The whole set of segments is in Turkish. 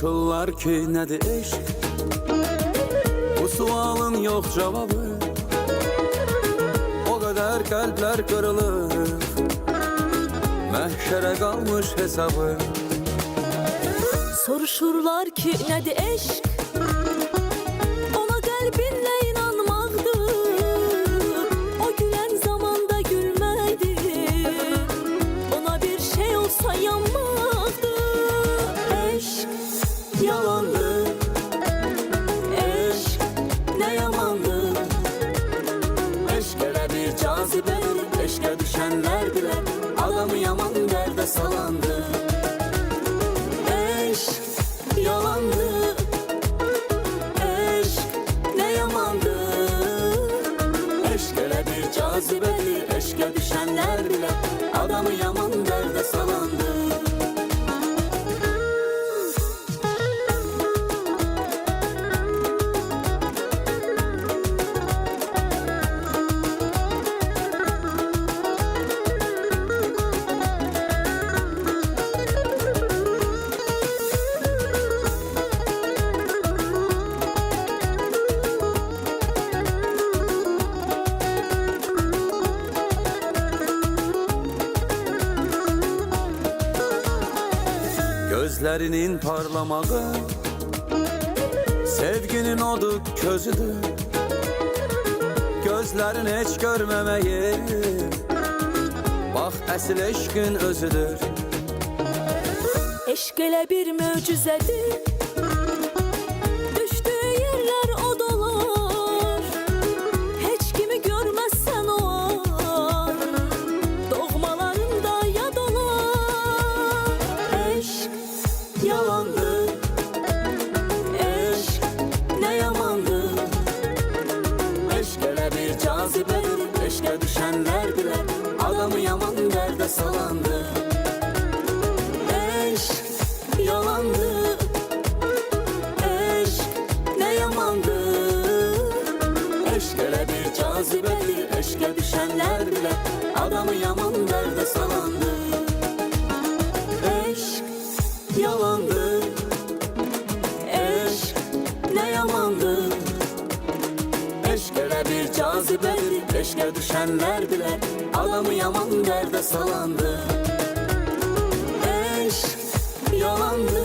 Sorurlar ki nedir eşk Bu sualın yok cevabı. O kadar kalpler kırılır. Məhşərə qalmış hesabı. Soruşurlar ki nedir eşk Adamı yaman dərdə salandı? Eşk yalandı. Eşk ne yamandı? Eşk elə bir cazibədir Eşkə düşənlər bile. Adamı yaman Gözlerinin parlamağı Sevginin odu közüdür. Gözlerin hiç görmemeyi Bak esil eşkin özüdür. Eşk ele bir möcüzedir yalandı. Eşk ne yamandı? Eşk elə bir cazibədir Eşkə düşənlər bile Adamı yaman dərdə salandı. Eşk yalandı. Eşk ne yamandı? Eşk elə bir cazibədir Eşkə düşənlər bile Adamı yaman dərdə salandı yalandı. Eşk ne yamandı Eşk elə bir cazibədir Eşkə düşənlər bile Adamı yaman dərdə salandı. Eşk yalandı.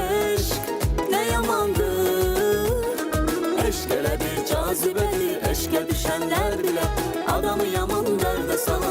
Eşk ne yamandı. Eşk elə bir cazibədir Eşkə düşənlər bile Adamı yaman dərdə salandı